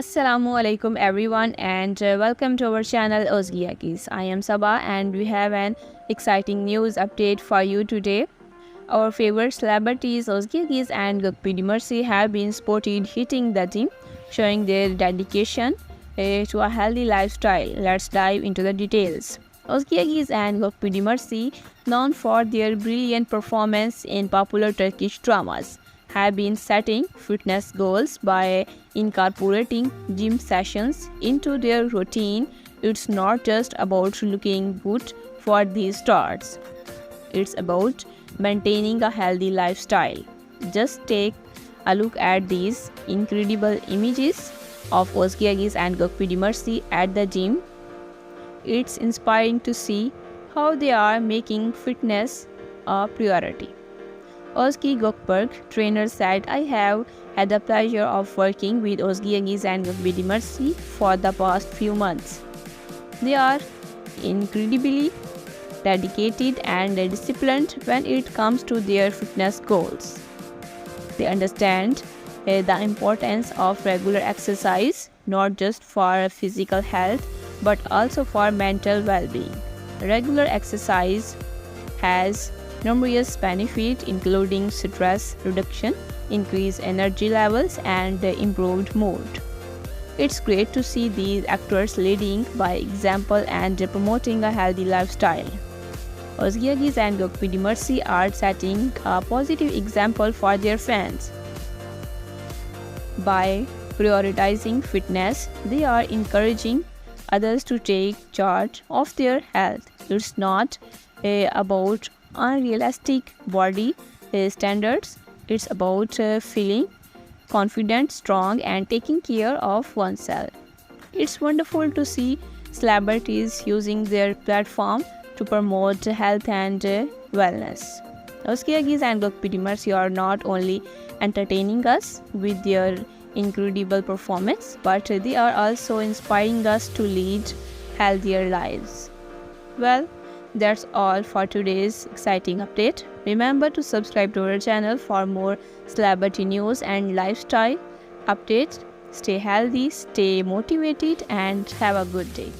Assalamu alaikum everyone and uh, welcome to our channel Ozgiyakis. I am Sabah and we have an exciting news update for you today. Our favorite celebrities Ozgiyakis and Gokpidi Mercy have been spotted hitting the gym, showing their dedication uh, to a healthy lifestyle. Let's dive into the details. Ozgiyakis and Gokpidi Mercy, known for their brilliant performance in popular Turkish dramas, have been setting fitness goals by incorporating gym sessions into their routine. It's not just about looking good for these stars, it's about maintaining a healthy lifestyle. Just take a look at these incredible images of Ozgiagis and Gokpidi Mercy at the gym. It's inspiring to see how they are making fitness a priority. Ozgi Gokberg, trainer said, I have had the pleasure of working with Ozgi Agis and Gokbidi Mercy for the past few months. They are incredibly dedicated and disciplined when it comes to their fitness goals. They understand uh, the importance of regular exercise, not just for physical health but also for mental well being. Regular exercise has numerous benefits including stress reduction, increased energy levels, and improved mood. It's great to see these actors leading by example and promoting a healthy lifestyle. Ozgiagis and Gokpidi Mercy are setting a positive example for their fans. By prioritizing fitness, they are encouraging others to take charge of their health. It's not uh, about unrealistic body uh, standards. It's about uh, feeling confident, strong, and taking care of oneself. It's wonderful to see celebrities using their platform to promote health and uh, wellness. Oskiagis and Gokpidi Mercy are not only entertaining us with their incredible performance, but they are also inspiring us to lead healthier lives. Well, that's all for today's exciting update. Remember to subscribe to our channel for more celebrity news and lifestyle updates. Stay healthy, stay motivated, and have a good day.